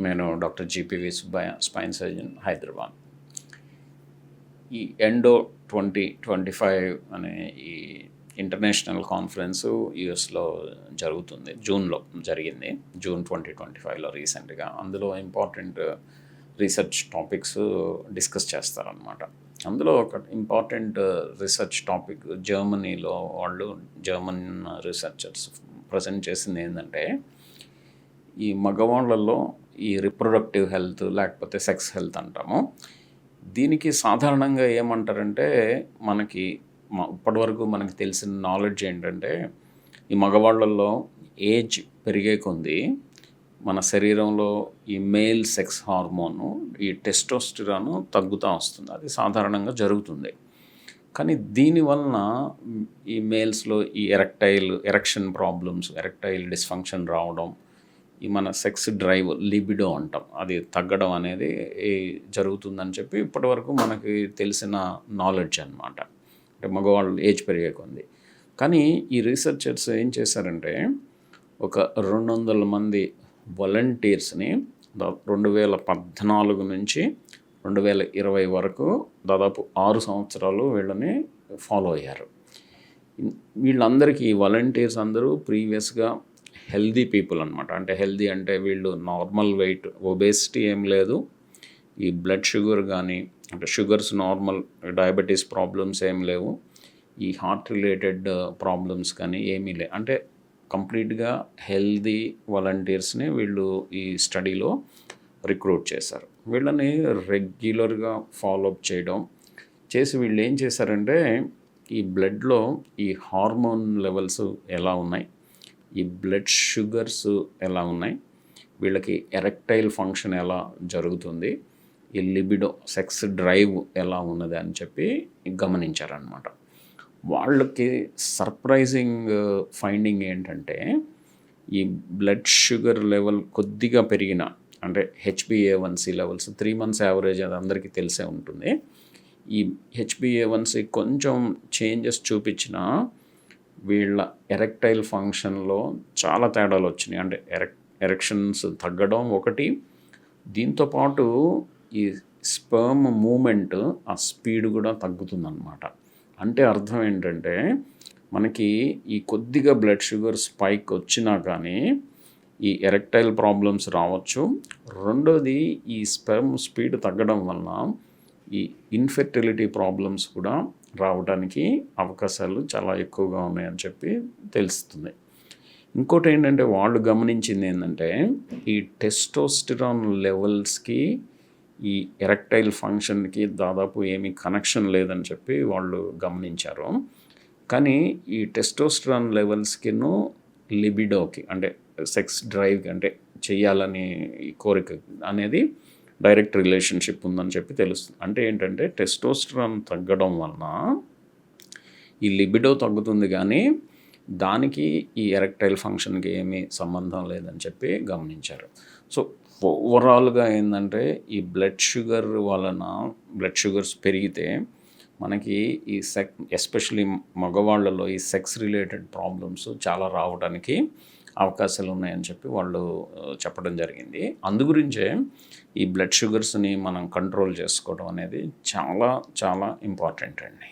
నేను doctor GPV Subbaiah spine surgeon Hyderabad. ఈ ఎండో ట్వంటీ ట్వంటీ ఫైవ్ అనే ఈ ఇంటర్నేషనల్ కాన్ఫరెన్స్ యుఎస్లో జరుగుతుంది. జూన్లో జరిగింది. జూన్ ట్వంటీ ట్వంటీ ఫైవ్లో రీసెంట్గా. అందులో ఇంపార్టెంట్ రీసెర్చ్ టాపిక్స్ డిస్కస్ చేస్తారనమాట అందులో ఒక ఇంపార్టెంట్ రీసెర్చ్ టాపిక్ జర్మనీలో వాళ్ళు జర్మన్ రీసెర్చర్స్ ప్రజెంట్ చేసింది ఏంటంటే ఈ మగవాళ్ళల్లో ఈ రిప్రొడక్టివ్ హెల్త్ లేకపోతే సెక్స్ హెల్త్ అంటాము. దీనికి సాధారణంగా ఏమంటారంటే మనకి ఇప్పటివరకు మనకి తెలిసిన నాలెడ్జ్ ఏంటంటే ఈ మగవాళ్ళల్లో ఏజ్ పెరిగే కొంది మన శరీరంలో ఈ మేల్ సెక్స్ హార్మోను ఈ టెస్టోస్టిరాను తగ్గుతూ వస్తుంది. అది సాధారణంగా జరుగుతుంది. కానీ దీనివలన ఈ మేల్స్లో ఈ erectile erection problems erectile dysfunction రావడం ఈ మన సెక్స్ డ్రైవ్ లిబిడో అంటాం. అది తగ్గడం అనేది జరుగుతుందని చెప్పి ఇప్పటివరకు మనకి తెలిసిన నాలెడ్జ్ అనమాట అంటే మగవాళ్ళు ఏజ్ పెరిగే కొంది కానీ ఈ రీసెర్చర్స్ ఏం చేశారంటే ఒక రెండు వందల మంది వాలంటీర్స్ని రెండు వేల పద్నాలుగు నుంచి రెండు వేల ఇరవై వరకు దాదాపు ఆరు సంవత్సరాలు వీళ్ళని ఫాలో అయ్యారు. వీళ్ళందరికీ వాలంటీర్స్ అందరూ ప్రీవియస్గా హెల్దీ పీపుల్ అనమాట అంటే హెల్దీ అంటే వీళ్ళు నార్మల్ వెయిట్ ఒబేసిటీ ఏం లేదు. ఈ బ్లడ్ షుగర్ కానీ అంటే షుగర్స్ నార్మల్ డయాబెటీస్ ప్రాబ్లమ్స్ ఏం లేవు. ఈ హార్ట్ రిలేటెడ్ ప్రాబ్లమ్స్ కానీ ఏమీ లేవు అంటే కంప్లీట్గా హెల్దీ వాలంటీర్స్ని వీళ్ళు ఈ స్టడీలో రిక్రూట్ చేశారు. వీళ్ళని రెగ్యులర్గా ఫాలోఅప్ చేయడం చేసి వీళ్ళు ఏం చేశారంటే ఈ బ్లడ్లో ఈ హార్మోన్ లెవెల్స్ ఎలా ఉన్నాయి ఈ బ్లడ్ షుగర్స్ ఎలా ఉన్నాయి? వీళ్ళకి ఎరెక్టైల్ ఫంక్షన్ ఎలా జరుగుతుంది? ఈ లిబిడో సెక్స్ డ్రైవ్ ఎలా ఉన్నది అని చెప్పి గమనించారనమాట వాళ్ళకి సర్ప్రైజింగ్ ఫైండింగ్ ఏంటంటే ఈ బ్లడ్ షుగర్ లెవెల్ కొద్దిగా పెరిగిన అంటే హెచ్బిఏవన్సి లెవెల్స్ త్రీ మంత్స్ యావరేజ్ అది అందరికీ తెలిసే ఉంటుంది. ఈ హెచ్బిఏవన్సి కొంచెం చేంజెస్ చూపించిన వీళ్ళ ఎరెక్టైల్ ఫంక్షన్లో చాలా తేడాలు వచ్చినాయి. అంటే ఎరెక్ ఎరెక్షన్స్ తగ్గడం ఒకటి. దీంతోపాటు ఈ స్పర్మ్ మూమెంట్ ఆ స్పీడ్ కూడా తగ్గుతుందన్నమాట. అంటే అర్థం ఏంటంటే మనకి ఈ కొద్దిగా బ్లడ్ షుగర్ స్పైక్ వచ్చినా కానీ ఈ ఎరెక్టైల్ ప్రాబ్లమ్స్ రావచ్చు. రెండోది ఈ స్పెర్మ్ స్పీడ్ తగ్గడం వలన ఈ ఇన్ఫెర్టిలిటీ ప్రాబ్లమ్స్ కూడా రావడానికి అవకాశాలు చాలా ఎక్కువగా ఉన్నాయని చెప్పి తెలుస్తుంది. ఇంకోటి ఏంటంటే వాళ్ళు గమనించింది ఏంటంటే ఈ టెస్టోస్టిరాన్ లెవెల్స్కి ఈ ఎరెక్టైల్ ఫంక్షన్కి దాదాపు ఏమీ కనెక్షన్ లేదని చెప్పి వాళ్ళు గమనించారు. కానీ ఈ టెస్టోస్టిరాన్ లెవెల్స్కిను లిబిడోకి అంటే సెక్స్ డ్రైవ్కి అంటే చేయాలని కోరిక అనేది డైరెక్ట్ రిలేషన్షిప్ ఉందని చెప్పి తెలుస్తుంది. అంటే ఏంటంటే టెస్టోస్టరాన్ తగ్గడం వలన ఈ లిబిడో తగ్గుతుంది కానీ దానికి ఈ ఎరెక్టైల్ ఫంక్షన్కి ఏమీ సంబంధం లేదని చెప్పి గమనించారు. సో ఓవరాల్గా ఏంటంటే ఈ బ్లడ్ షుగర్ వలన బ్లడ్ షుగర్స్ పెరిగితే మనకి ఈ సెక్ ఎస్పెషలీ మగవాళ్ళలో ఈ సెక్స్ రిలేటెడ్ ప్రాబ్లమ్స్ చాలా రావడానికి అవకాశాలు ఉన్నాయని చెప్పి వాళ్ళు చెప్పడం జరిగింది. అందుగురించే ఈ బ్లడ్ షుగర్స్ని మనం కంట్రోల్ చేసుకోవడం అనేది చాలా చాలా ఇంపార్టెంట్ అండి.